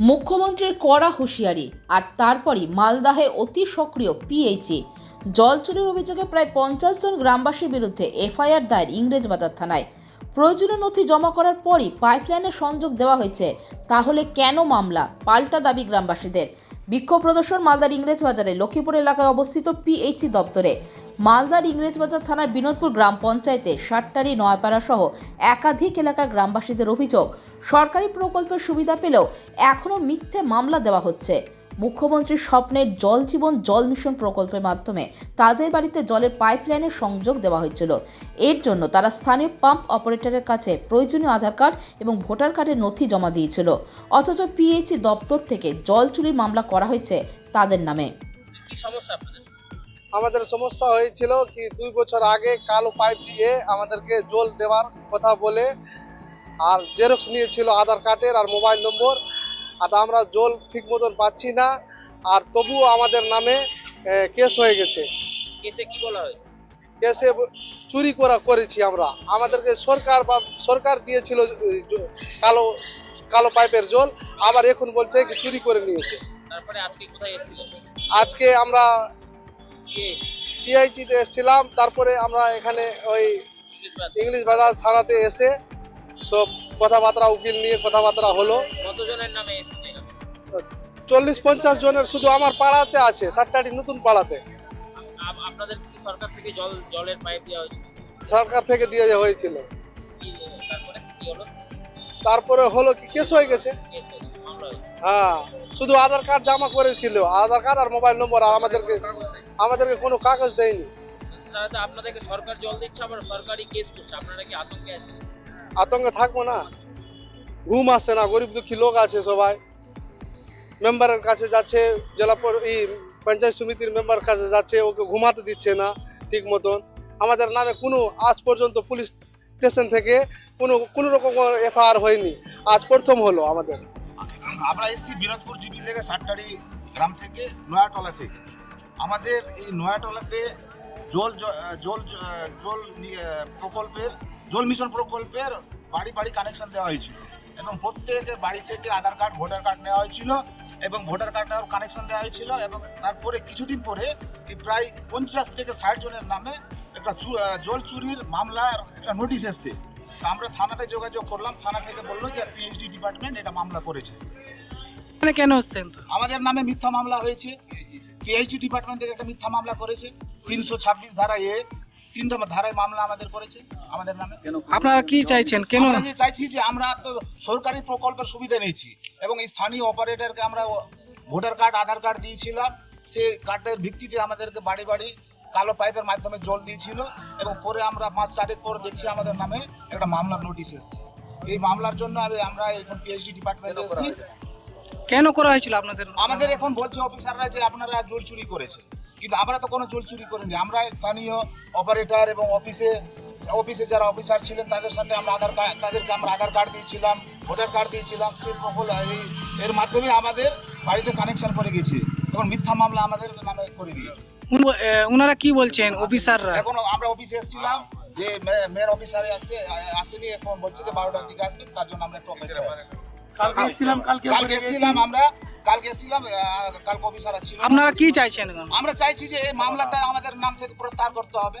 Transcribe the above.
মুখ্যমন্ত্রীর কড়া হুঁশিয়ারি আর তারপরই মালদাহে অতি সক্রিয় পিএইচি জল চুরির অভিযোগে প্রায় পঞ্চাশ জন গ্রামবাসীর বিরুদ্ধে এফআইআর দায়ের ইংরেজবাজার থানায়। প্রয়োজনীয় নথি জমা করার পরই পাইপলাইনের সংযোগ দেওয়া হয়েছে। তাহলে কেন মামলা? পাল্টা দাবি গ্রামবাসীদের। বিক্ষোভ প্রদর্শন মালদার ইংরেজবাজারে লক্ষ্মীপুর এলাকায় অবস্থিত পিএইচি দপ্তরে। মালদার ইংরেজবাজার থানার বিনোদপুর গ্রাম পঞ্চায়েতে সাতটারি নয়পাড়া সহ একাধিক এলাকার গ্রামবাসীদের অভিযোগ, সরকারি প্রকল্পের সুবিধা পেলেও এখনও মিথ্যে মামলা দেওয়া হচ্ছে। মুখ্যমন্ত্রীর স্বপ্নের জল জীবন, জল মিশন প্রকল্পের মাধ্যমে তাদের বাড়িতে জলের পাইপলাইনের সংযোগ দেওয়া হয়েছিল। এর জন্য তারা স্থানীয় পাম্প অপারেটরের কাছে প্রয়োজনীয় আধার কার্ড এবং ভোটার কার্ডের নথি জমা দিয়েছিল। অথচ পিএইচি দপ্তর থেকে জল চুরির মামলা করা হয়েছে তাদের নামে। কি সমস্যা আপনাদের? আমাদের সমস্যা হয়েছিল কি দুই বছর আগে কালো পাইপ দিয়ে আমাদেরকে জল দেওয়ার কথা বলে আর জেরক্স নিয়েছিল আধার কার্ডের আর মোবাইল নম্বর। আর আমরা জল ঠিক মতন পাচ্ছি না আর তবুও আমাদের নামে কেস হয়ে গেছে। কেসে কি বলা হয়েছে? কেসে চুরি করা করেছি আমরা। আমাদেরকে সরকার বা সরকার দিয়েছিল কালো কালো পাইপের জল আবার এখন বলছে কি চুরি করে নিয়েছে। তারপরে আজকে কোথায় এসেছিলেন আজকে আমরা? পিআইচিতে এসেছিলাম তারপরে আমরা এখানে ওই ইংলিশ বাজার থানাতে এসে সব কথাবার্তা উকিল নিয়ে কথাবার্তা হলো। কতজনের নামে? চল্লিশ পঞ্চাশ জনের শুধু আমার পাড়াতে আছে সাতটাটি নতুন পাড়াতে। আপনাদের কি সরকার থেকে জল জলের পাইপ দেওয়া হয়েছে সরকার থেকে দিয়ে হয়েছিল। তারপরে হলো? তারপরে হলো কি কেস হয়ে গেছে। হ্যাঁ শুধু আধার কার্ড জমা করেছিল আধার কার্ড আর মোবাইল নম্বর আর আমাদেরকে আমাদেরকে কোনো কাগজ দেয়নি। তারা তো আপনাদেরকে সরকার জল দিচ্ছে আবার সরকারি কেস করছে আপনারা কি আতঙ্কে আছেন? আতঙ্কে থাকব না। ঘুম আসছে না গরিব দুঃখী লোক আছে সবাই। মেম্বারের কাছে যাচ্ছে জেলা পর- ই পঞ্চায়েত সমিতির মেম্বার কাছে যাচ্ছে ওকে ঘুমাতে দিচ্ছে না ঠিক মতন। আমাদের নামে কোনো আজ পর্যন্ত পুলিশ স্টেশন থেকে কোনো কোনো রকম এফআইআর হয়নি। আজ প্রথম হলো আমাদের। আমরা এসেছি বিনোদপুর জিপি থেকে সাতটারি গ্রাম থেকে, নয়াটলা থেকে। আমাদের এই নয়াটলাতে জল জল জল প্রকল্পের, জল মিশন প্রকল্পের বাড়ি বাড়ি কানেকশন দেওয়া হয়েছিল। এবং প্রত্যেকের বাড়ি থেকে আধার কার্ড, ভোটার কার্ড নেওয়া হয়েছিল এবং ভোটার কার্ডের কানেকশন দেওয়া হয়েছিল এবং তারপরে কিছুদিন পরে এই প্রায় পঞ্চাশ থেকে ষাট জনের নামে একটা জল চুরির মামলার একটা নোটিশ এসছে। আমরা থানাতে যোগাযোগ করলাম। থানা থেকে বলল যে পিএইচডি ডিপার্টমেন্ট এটা মামলা করেছে। এখানে কেন হচ্ছেন আমাদের নামে মিথ্যা মামলা হয়েছে। পিএইচডি ডিপার্টমেন্ট থেকে একটা মিথ্যা মামলা করেছে। তিনশো ছাব্বিশ ধারা এ তিনটা ধারায় মামলা আমাদের করেছে আমাদের নামে। আপনারা কি চাইছেন? কেন? আমরা চাইছি যে আমরা তো সরকারি প্রকল্পের সুবিধা নিয়েছি এবং স্থানীয় অপারেটরকে আমরা ভোটার কার্ড আধার কার্ড দিয়েছিলাম। সে কার্ডের ভিত্তিতে আমাদেরকে বাড়ি বাড়ি কালো পাইপের মাধ্যমে জল দিয়েছিল এবং পরে আমরা পাঁচ তারিখ পর দেখছি আমাদের নামে একটা মামলার নোটিশ এসেছে। এই মামলার জন্য আমি আমরা এখন পিএইচডি ডিপার্টমেন্টে এসেছি। কেন করা হয়েছিল আপনাদের? আমাদের এখন বলছে অফিসাররা যে আপনারা জল চুরি করেছে কিন্তু আমরা তো কোনো জল চুরি করিনি। আমরা স্থানীয় অপারেটর এবং অফিসে অফিসে যারা অফিসার ছিলেন তাদের সাথে আমরা আধার কার্ড তাদেরকে আমরা আধার কার্ড দিয়েছিলাম ভোটার কার্ড দিয়েছিলাম সেই প্রকল্প এই এর মাধ্যমে আমাদের বাড়িতে কানেকশন করে গেছে। এখন মিথ্যা মামলা আমাদের নামে করে দিয়েছে। উনারা কি বলছেন অফিসাররা? এখন আমরা অফিসে এসেছিলাম যে মেয়ের অফিসারে আসছে আসেনি এখন বলছে যে বারোটার দিকে আসবে তার জন্য আমরা একটু অপেক্ষা এসেছিলাম কালকে কালকে এসেছিলাম আমরা কালকে এসেছিলাম কালকে অফিসার ছিল। আপনারা কি চাইছেন আমরা চাইছি যে এই মামলাটা আমাদের নাম থেকে প্রত্যাহার করতে হবে।